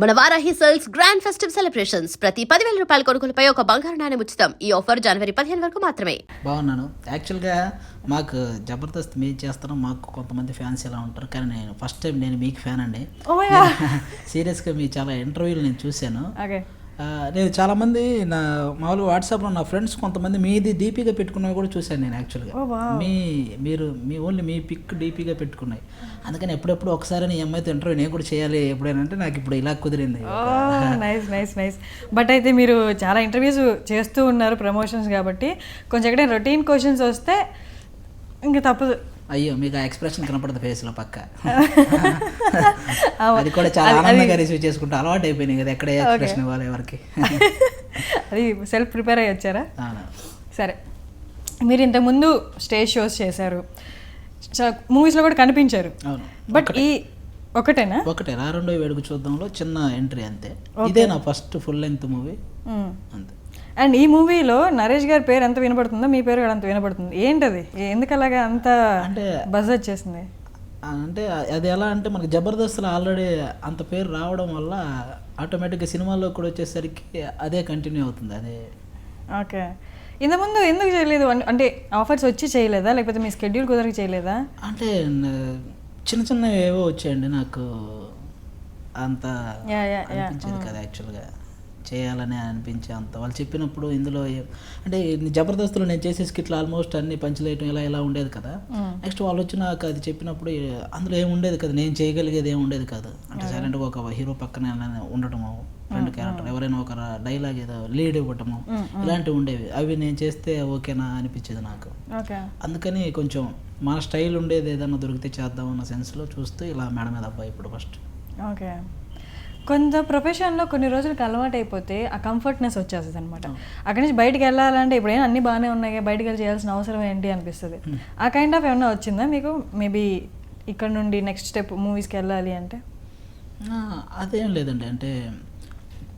మన Varahi sales grand festive celebrations. ప్రతి పదివేల రూపాయల కొనుగోలుపై ఒక బంగారు నాణెం ఉచితం. ఈ ఆఫర్ జనవరి పదిహేను వరకు మాత్రమే. బాగున్నాను. యాక్చువల్గా మాకు జబర్దస్త్ మీరు చేస్తారో మాకు కొంతమంది ఫ్యాన్స్ ఇలా ఉంటారు. కానీ నేను ఫస్ట్ టైం నేను మీకు ఫ్యాన్ అండి. Oh. సీరియస్గా మీ చాలా ఇంటర్వ్యూలు నేను చూశాను. నేను చాలామంది నా మామూలుగా వాట్సాప్లో నా ఫ్రెండ్స్ కొంతమంది మీది డీపీగా పెట్టుకున్నవి కూడా చూశాను నేను యాక్చువల్గా. మీ మీరు మీ ఓన్లీ మీ పిక్ డీపీగా పెట్టుకున్నాయి. అందుకని ఎప్పుడెప్పుడు ఒకసారి ఈ అమ్మాయితో ఇంటర్వ్యూ నేను కూడా చేయాలి ఎప్పుడైనా అంటే నాకు ఇప్పుడు ఇలా కుదిరింది నైస్ నైస్ నైస్. బట్ అయితే మీరు చాలా ఇంటర్వ్యూస్ చేస్తూ ఉన్నారు ప్రమోషన్స్ కాబట్టి. కొంచెం ఎక్కడైనా రొటీన్ క్వశ్చన్స్ వస్తే ఇంకా తప్పదు. అయ్యో మీకు ఆ ఎక్స్ప్రెషన్ కనపడదు ఫేస్లో పక్క. అది కూడా చాలా ఆనందంగా రిసీవ్ చేసుకుంటూ. అలవాటు అయిపోయినాయి కదా ఎక్కడ ఎక్స్ప్రెషన్ ఇవ్వాలి ఎవరికి? అది సెల్ఫ్ ప్రిపేర్ అయ్యి వచ్చారా. సరే. మీరు ఇంతకుముందు స్టేజ్ షోస్ చేశారు. మూవీస్లో కూడా కనిపించారు. బట్ ఈ ఒకటేనా? ఒకటే. రెండో వేడుక చూద్దాంలో చిన్న ఎంట్రీ అంతే. ఇదే నా ఫస్ట్ ఫుల్ లెంత్ మూవీ అంతే. అండ్ ఈ మూవీలో నరేష్ గారి పేరు ఎంత వినపడుతుందో మీ పేరు కూడా అంత వినపడుతుంది ఏంటది? ఏ- ఎందుకు అలాగా అంత అంటే బజ్ వచ్చేసింది? అంటే అది ఎలా అంటే మనకి జబర్దస్త్లో ఆల్రెడీ అంత పేరు రావడం వల్ల ఆటోమేటిక్గా సినిమాల్లో కూడా వచ్చేసరికి అదే కంటిన్యూ అవుతుంది అదే. ఓకే. ఇంతకుముందు ఎందుకు చేయలేదు? అంటే ఆఫర్స్ వచ్చి చేయలేదా? లేకపోతే మీ స్కెడ్యూల్ కుదరక చేయలేదా? అంటే చిన్న చిన్న ఏవో వచ్చాయండి నాకు. అంత యా, యా, యా. అనిపించేది కదా యాక్చువల్గా. చేయాలని అనిపించే అంత. వాళ్ళు చెప్పినప్పుడు ఇందులో అంటే జబర్దస్త్లో నేను చేసే స్కిట్లు ఆల్మోస్ట్ అన్ని పంచులేయటం ఇలా ఇలా ఉండేది కదా. నెక్స్ట్ వాళ్ళు వచ్చి నాకు అది చెప్పినప్పుడు అందులో ఏం ఉండేది కదా నేను చేయగలిగేది ఏం ఉండేది కాదు. అంటే సైలెంట్గా ఒక హీరో పక్కన ఉండటము రెండు క్యారెక్టర్ ఎవరైనా ఒక డైలాగ్ ఏదో లీడ్ ఇవ్వటము ఇలాంటివి ఉండేవి. అవి నేను చేస్తే ఓకేనా అనిపించేది నాకు. అందుకని కొంచెం మన స్టైల్ ఉండేది ఏదైనా దొరికితే చేద్దాం అన్న సెన్స్లో చూస్తూ ఇలా మేడం మీద అబ్బాయి ఇప్పుడు ఫస్ట్ ఓకే. కొంత ప్రొఫెషన్లో కొన్ని రోజులకు అలవాటు అయిపోతే ఆ కంఫర్ట్నెస్ వచ్చేస్తుంది అనమాట అక్కడి నుంచి బయటికి వెళ్ళాలంటే ఇప్పుడు అన్నీ బాగానే ఉన్నాయి బయటికి వెళ్ళి చేయాల్సిన అవసరం ఏంటి అనిపిస్తుంది. ఆ కైండ్ ఆఫ్ ఏమన్నా వచ్చిందా మీకు? మేబీ ఇక్కడ నుండి నెక్స్ట్ స్టెప్ మూవీస్కి వెళ్ళాలి అంటే? అదేం లేదండి. అంటే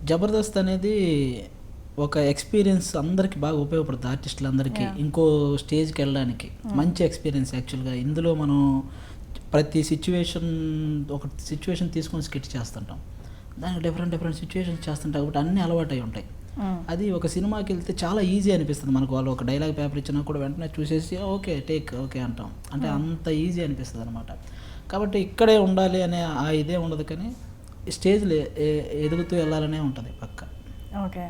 జబర్దస్త్ అనేది ఒక ఎక్స్పీరియన్స్ అందరికి బాగా ఉపయోగపడుతుంది. ఆర్టిస్టులందరికీ ఇంకో స్టేజ్కి వెళ్ళడానికి. మంచి ఎక్స్పీరియన్స్ యాక్చువల్గా ఇందులో మనం ప్రతి సిచ్యువేషన్ ఒక సిచ్యువేషన్ తీసుకొని స్కెచ్ చేస్తుంటాం. దానికి డిఫరెంట్ డిఫరెంట్ సిచ్యువేషన్స్ చేస్తుంటాం కాబట్టి అన్నీ అలవాటు ఉంటాయి. అది ఒక సినిమాకి వెళ్తే చాలా ఈజీ అనిపిస్తుంది మనకు. వాళ్ళు ఒక డైలాగ్ పేపర్ ఇచ్చినా కూడా వెంటనే చూసేసి ఓకే టేక్ ఓకే అంటాం. అంటే అంత ఈజీ అనిపిస్తుంది అనమాట కాబట్టి ఇక్కడే ఉండాలి అనే ఆ ఇదే ఉండదు కానీ స్టేజ్లో ఎదుగుతూ వెళ్ళాలనే ఉంటుంది పక్క. ఓకే.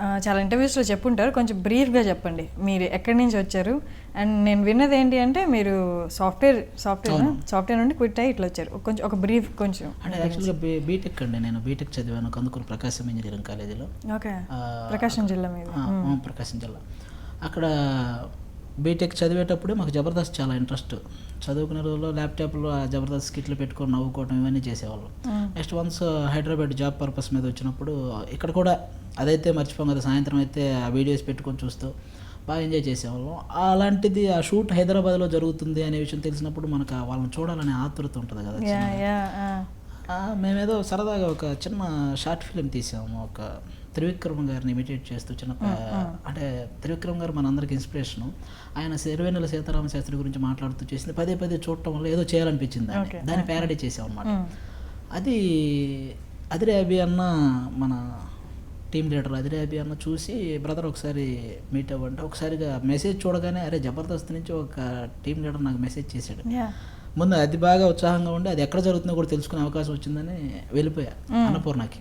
చాలా ఇంటర్వ్యూస్లో చెప్పుంటారు. కొంచెం బ్రీఫ్గా చెప్పండి. మీరు ఎక్కడి నుంచి వచ్చారు? అండ్ నేను విన్నది ఏంటి అంటే మీరు సాఫ్ట్వేర్ సాఫ్ట్వేర్ సాఫ్ట్వేర్ నుండి క్విట్ అయ్యి ఇట్లా వచ్చారు. కొంచెం ఒక బ్రీఫ్ కొంచెం అంటే యాక్చువల్గా బీటెక్ అండి నేను. బీటెక్ చదివాను. కందుకూరు ప్రకాశం ఇంజనీరింగ్ కాలేజీలో. ఓకే. ప్రకాశం జిల్లా మీద. ప్రకాశం జిల్లా. అక్కడ బీటెక్ చదివేటప్పుడే మాకు జబర్దస్త్ చాలా ఇంట్రెస్ట్ చదువుకునే రోజుల్లో ల్యాప్టాప్లో జబర్దస్త్ స్కిట్లు పెట్టుకొని నవ్వుకోవడం ఇవన్నీ చేసేవాళ్ళం. Next once Hyderabad job purpose మీద వచ్చినప్పుడు ఇక్కడ కూడా అదైతే మర్చిపోం కదా సాయంత్రం అయితే ఆ వీడియోస్ పెట్టుకొని చూస్తూ బాగా ఎంజాయ్ చేసేవాళ్ళం. అలాంటిది ఆ షూట్ హైదరాబాద్లో జరుగుతుంది అనే విషయం తెలిసినప్పుడు మనకు వాళ్ళని చూడాలనే ఆతృత ఉంటుంది కదా మేమేదో సరదాగా ఒక చిన్న షార్ట్ ఫిలిం తీసాము ఒక త్రివిక్రమ్ గారిని ఇమిటేట్ చేస్తూ చిన్న అంటే త్రివిక్రమ్ గారు మనందరికి ఇన్స్పిరేషను. ఆయన సిరివెన్నెల సీతారామ శాస్త్రి గురించి మాట్లాడుతూ చేసింది. పదే పదే చూడటం వల్ల ఏదో చేయాలనిపించింది దాన్ని. ప్యారడీ చేసాం అనమాట అది అదిరే అభి అన్న మన టీం లీడర్ అదిరే అభి అన్న చూసి బ్రదర్ ఒకసారి మీట్ అవ్వంటే ఒకసారిగా మెసేజ్ చూడగానే అరే జబర్దస్త్ నుంచి ఒక టీం లీడర్ నాకు మెసేజ్ చేశాడు. ముందు అది బాగా ఉత్సాహంగా ఉండి అది ఎక్కడ జరుగుతుందో కూడా తెలుసుకునే అవకాశం వచ్చిందని వెళ్ళిపోయా అన్నపూర్ణకి.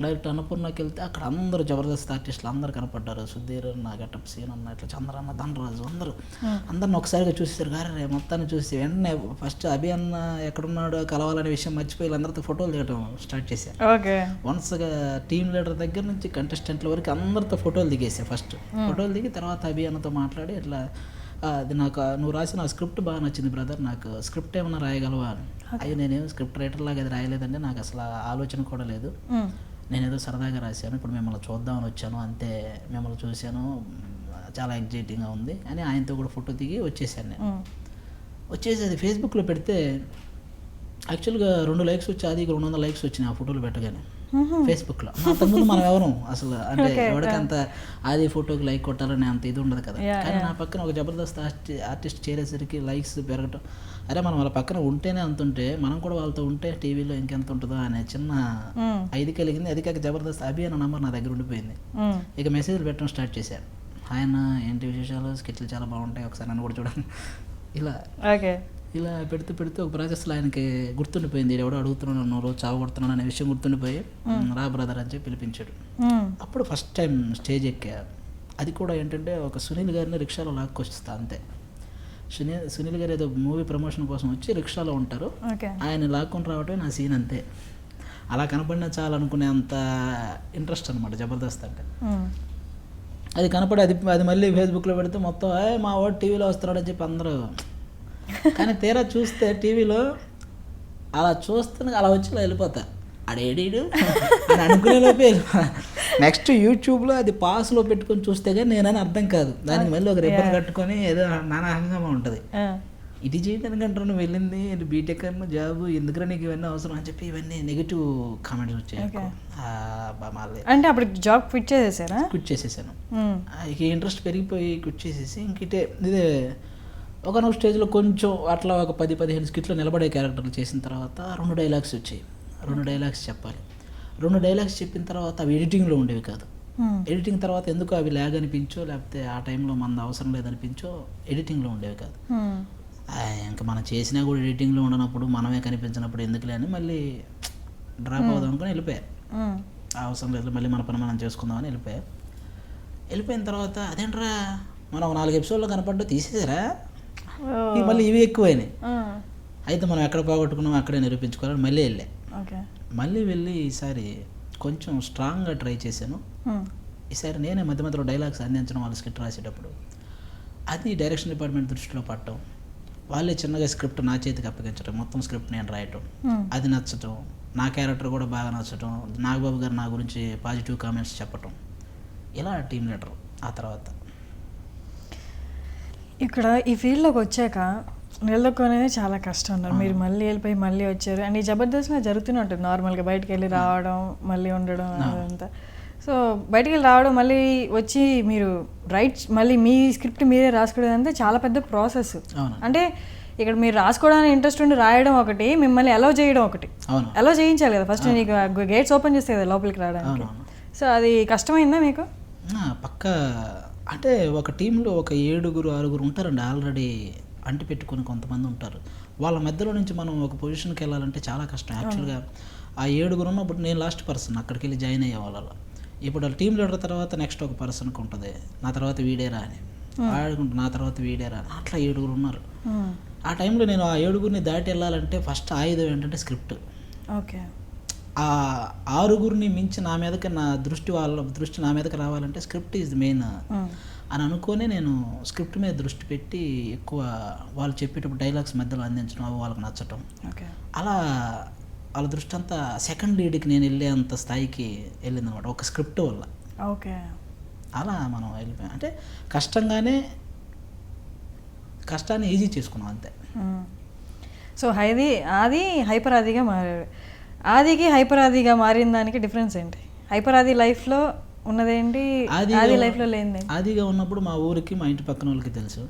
డైరెక్ట్ అన్నపూర్ణకి వెళ్తే అక్కడ అందరూ జబర్దస్త్ ఆర్టిస్టులు అందరు కనపడ్డారు. సుధీర్ అన్న గెటప్ సీన్ అన్న ఇట్లా చంద్రన్న ధనరాజు అందరూ. అందరిని ఒకసారిగా చూసేసారు. గారే రే మొత్తాన్ని చూసి వెంటనే ఫస్ట్ అభి అన్న ఎక్కడున్నాడో కలవాలనే విషయం మర్చిపోయి వీళ్ళందరితో ఫోటోలు దిగటం స్టార్ట్ చేశారు వన్స్గా టీమ్ లీడర్ దగ్గర నుంచి కంటెస్టెంట్ల వరకు అందరితో ఫోటోలు దిగేసా ఫస్ట్. ఫోటోలు దిగి తర్వాత అభి అన్నతో మాట్లాడి ఇట్లా "ఆ, అది నాకు నువ్వు రాసిన స్క్రిప్ట్ బాగా నచ్చింది బ్రదర్ నాకు స్క్రిప్ట్ ఏమన్నా రాయగలవా? అని. అయ్యో నేనేం స్క్రిప్ట్ రైటర్ లాగా అది రాయలేదండి నాకు అసలు ఆలోచన కూడా లేదు. నేనేదో సరదాగా రాశాను ఇప్పుడు మిమ్మల్ని చూద్దామని వచ్చాను అంతే మిమ్మల్ని చూశాను చాలా ఎగ్జైటింగ్గా ఉంది అని ఆయనతో కూడా ఫోటో దిగి వచ్చేసాను నేను. వచ్చేసి అది ఫేస్బుక్లో పెడితే యాక్చువల్గా రెండు లైక్స్ వచ్చి అది రెండు వందల లైక్స్ వచ్చినాయి ఆ ఫోటోలు పెట్టగానే. ఫేస్బుక్లో అంతకుముందు మనం ఎవరు? అసలు అంటే ఎవరికి అంత అది ఫోటోకి లైక్ కొట్టాలని అంత ఇది ఉండదు కదా. కానీ నా పక్కన ఒక జబర్దస్త్ ఆర్టి- ఆర్టిస్ట్ చేరేసరికి లైక్స్ పెరగటం. అరే మనం వాళ్ళ పక్కన ఉంటేనే అంత ఉంటే మనం కూడా వాళ్ళతో ఉంటే టీవీలో ఇంకెంత ఉంటుందో అనే చిన్న మ్మ్. ఐదు కలిగింది. అది కాక జబర్దస్త్ అభి అన్న నంబర్ నా దగ్గర ఉండిపోయింది. మ్మ్. ఇక మెసేజ్లు పెట్టడం స్టార్ట్ చేశాను. ఆయన ఏంటి విశేషాలు? స్కెచ్లు చాలా బాగుంటాయి. ఒకసారి నన్ను కూడా చూడండి. ఇలా. ఓకే ఇలా పెడుతూ పెడుతూ ఒక ప్రాసెస్లో ఆయనకి గుర్తుండిపోయింది. "ఈడు ఎవడో అడుగుతున్నాడు నన్ను రోజు చావగొడుతున్నాను అనే విషయం గుర్తుండిపోయి రా బ్రదర్ అని చెప్పి పిలిపించాడు. అప్పుడు ఫస్ట్ టైం స్టేజ్ ఎక్కా. అది కూడా ఏంటంటే ఒక సునీల్ గారిని రిక్షాలో లాక్కొస్తా అంతే. సునీల్ సునీల్ గారు ఏదో మూవీ ప్రమోషన్ కోసం వచ్చి రిక్షాలో ఉంటారు. ఆయన లాక్కొని రావటమే నా సీన్ అంతే. అలా కనపడినా చాలు అనుకునే అంత ఇంట్రెస్ట్ అనమాట జబర్దస్త్ అంటే. అది కనపడి అది అది మళ్ళీ ఫేస్బుక్లో పెడితే మొత్తం "ఏయ్, మా వాడు టీవీలో వస్తున్నాడు అని చెప్పి అందరూ కానీ తీరా చూస్తే టీవీలో అలా చూస్తున్న అలా వచ్చి ఇలా వెళ్ళిపోతా. అడేడీడు అని అనుకునే లోపే నెక్స్ట్ యూట్యూబ్లో అది పాస్లో పెట్టుకొని చూస్తే కానీ నేనని అర్థం కాదు. దానికి మళ్ళీ ఒక రిబ్బన్ కట్టుకొని ఏదో నానా హంగమా ఉంటుంది. ఇది చేయడానికి అంటారు నువ్వు వెళ్ళింది బీటెక్ అన్న జాబ్ ఎందుకురా నీకు ఇవన్నీ అవసరం? అని చెప్పి ఇవన్నీ నెగిటివ్ కామెంట్స్ వచ్చాయి అంటే అప్పుడు జాబ్ క్విట్ చేసేసారా? క్విట్ చేసేసాను. ఇక ఇంట్రెస్ట్ పెరిగిపోయి క్విట్ చేసేసి ఇంక ఇదే ఒకనొక స్టేజ్లో కొంచెం అట్లా ఒక పది పదిహేను స్కిట్లో నిలబడే క్యారెక్టర్లు చేసిన తర్వాత రెండు డైలాగ్స్ వచ్చాయి. రెండు డైలాగ్స్ చెప్పాలి. రెండు డైలాగ్స్ చెప్పిన తర్వాత అవి ఎడిటింగ్లో ఉండేవి కాదు. ఎడిటింగ్ తర్వాత ఎందుకు అవి ల్యాగ్ అనిపించో లేకపోతే ఆ టైంలో మన అవసరం లేదనిపించో ఎడిటింగ్లో ఉండేవి కాదు. ఇంకా మనం చేసినా కూడా ఎడిటింగ్లో ఉండనప్పుడు మనమే కనిపించినప్పుడు ఎందుకులే అని మళ్ళీ డ్రాప్ అవుదాం అనుకుని వెళ్ళిపోయా. అవసరం లేదు మళ్ళీ మన పని మనం చేసుకుందామని వెళ్ళిపోయా. వెళ్ళిపోయిన తర్వాత అదేంట్రా మనం నాలుగు ఎపిసోడ్లో కనపడ్డా తీసేసారా? మళ్ళీ ఇవి ఎక్కువైనాయి. అయితే మనం ఎక్కడ పోగొట్టుకున్నాం అక్కడే నిరూపించుకోవాలని మళ్ళీ వెళ్ళా. మళ్ళీ వెళ్ళి ఈసారి కొంచెం స్ట్రాంగ్గా ట్రై చేశాను. ఈసారి నేనే మధ్య మధ్యలో డైలాగ్స్ అందించడం వాళ్ళ స్క్రిప్ట్ రాసేటప్పుడు. అది డైరెక్షన్ డిపార్ట్మెంట్ దృష్టిలో పట్టడం. వాళ్ళే చిన్నగా స్క్రిప్ట్ నా చేతికి అప్పగించడం మొత్తం స్క్రిప్ట్ నేను రాయటం. అది నచ్చటం. నా క్యారెక్టర్ కూడా బాగా నచ్చటం. నాగబాబు గారు నా గురించి పాజిటివ్ కామెంట్స్ చెప్పటం. ఇలా టీం లీడర్ ఆ తర్వాత. ఇక్కడ ఈ ఫీల్డ్లోకి వచ్చాక నిలదొక్కునేది చాలా కష్టం అన్నారు. మీరు మళ్ళీ వెళ్ళిపోయి మళ్ళీ వచ్చారు. అండ్ ఈ జబర్దస్త్లో జరుగుతూనే ఉంటుంది నార్మల్గా. బయటకు వెళ్ళి రావడం మళ్ళీ ఉండడం అదంతా. సో బయటికి వెళ్ళి రావడం మళ్ళీ వచ్చి మీరు రైట్ మళ్ళీ మీ స్క్రిప్ట్ మీరే రాసుకోవడం అంతా చాలా పెద్ద ప్రాసెస్. అంటే ఇక్కడ మీరు రాసుకోవడానికి ఇంట్రెస్ట్ ఉండి రాయడం ఒకటి మిమ్మల్ని అలౌ చేయడం ఒకటి. అలౌ చేయించాలి కదా ఫస్ట్ నీకు గేట్స్ ఓపెన్ చేస్తే కదా లోపలికి రావడానికి. సో అది కష్టమైందా మీకు? పక్క అంటే ఒక టీంలో ఒక ఏడుగురు ఆరుగురు ఉంటారండి ఆల్రెడీ అంటి పెట్టుకుని కొంతమంది ఉంటారు. వాళ్ళ మధ్యలో నుంచి మనం ఒక పొజిషన్కి వెళ్ళాలంటే చాలా కష్టం. యాక్చువల్గా ఆ ఏడుగురు ఉన్నప్పుడు నేను లాస్ట్ పర్సన్ అక్కడికి వెళ్ళి జాయిన్ అయ్యే వాళ్ళలో ఇప్పుడు వాళ్ళ టీం లీడర్ తర్వాత నెక్స్ట్ ఒక పర్సన్కి ఉంటుంది. నా తర్వాత వీడేరా అని. ఆడుకుంటూ నా తర్వాత వీడేరా అని. అట్లా ఏడుగురు ఉన్నారు. ఆ టైంలో నేను ఆ ఏడుగురిని దాటి వెళ్ళాలంటే ఫస్ట్ ఆయుధం ఏంటంటే స్క్రిప్ట్. ఓకే. ఆ ఆరుగురిని మించి నా మీదకి నా దృష్టి వాళ్ళ దృష్టి నా మీదకి రావాలంటే స్క్రిప్ట్ ఈజ్ మెయిన్. అని అనుకొని నేను స్క్రిప్ట్ మీద దృష్టి పెట్టి ఎక్కువ వాళ్ళు చెప్పేటప్పుడు డైలాగ్స్ మధ్యలో అందించడం అవి వాళ్ళకి నచ్చటం. ఓకే. అలా వాళ్ళ దృష్టి అంతా సెకండ్ లీడ్కి నేను వెళ్ళే అంత స్థాయికి వెళ్ళింది అనమాట ఒక స్క్రిప్ట్ వల్ల. ఓకే. అలా మనం వెళ్ళిపోయాం. అంటే కష్టంగానే కష్టాన్ని ఈజీ చేసుకున్నాం అంతే. సో హైది ఆది హైపర్ ఆదిగా మారాడు. ఆదికి హైపర్ ఆదిగా మారిన దానికి డిఫరెన్స్ ఏంటి? హైపర్ ఆది లైఫ్లో ఉన్నదేంటి? ఆది లైఫ్లో లేనిది ఆదిగా ఉన్నప్పుడు మా ఊరికి మా ఇంటి పక్కన వాళ్ళకి తెలుసు.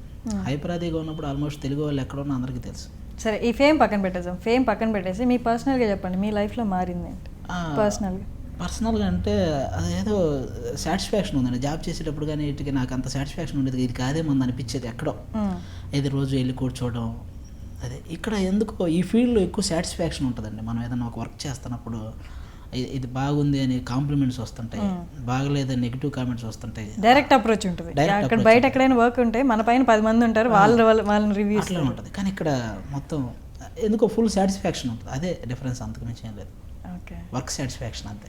హైపర్ ఆదిగా ఉన్నప్పుడు ఆల్మోస్ట్ తెలుగు వాళ్ళు ఎక్కడ ఉన్నా అందరికీ తెలుసు. సరే ఈ ఫేమ్ పక్కన పెట్టేద్దాం. ఫేమ్ పక్కన పెట్టేసి మీ పర్సనల్గా చెప్పండి. మీ లైఫ్లో మారింది ఏంటి? పర్సనల్గా పర్సనల్గా అంటే అదేదో సాటిస్ఫాక్షన్ ఉందండి. జాబ్ చేసేటప్పుడు కానీ ఇటుకి నాకు అంత సాటిస్ఫాక్షన్ ఉండేది ఇది కాదేమో అనిపించేది ఎక్కడో. ఇది రోజు వెళ్ళి కూర్చోవడం అదే ఇక్కడ ఎందుకో ఈ ఫీల్డ్లో ఎక్కువ సాటిస్ఫాక్షన్ ఉంటుందండి. మనం ఏదైనా ఒక వర్క్ చేస్తున్నప్పుడు ఇది బాగుంది అని కాంప్లిమెంట్స్ వస్తుంటాయి. బాగలేదని నెగిటివ్ కామెంట్స్ వస్తుంటాయి. డైరెక్ట్ అప్రోచ్ ఉంటుంది. అక్కడ బయట ఎక్కడైనా వర్క్ ఉంటే మన పైన పది మంది ఉంటారు వాళ్ళ వాళ్ళ- వాళ్ళని రివ్యూస్ అట్లా ఉంటుంది. కానీ ఇక్కడ మొత్తం ఎందుకో ఫుల్ సాటిస్ఫాక్షన్ ఉంటుంది. అదే డిఫరెన్స్ అంతకు మించి ఏం లేదు. ఓకే. వర్క్ సాటిస్ఫాక్షన్ అంతే.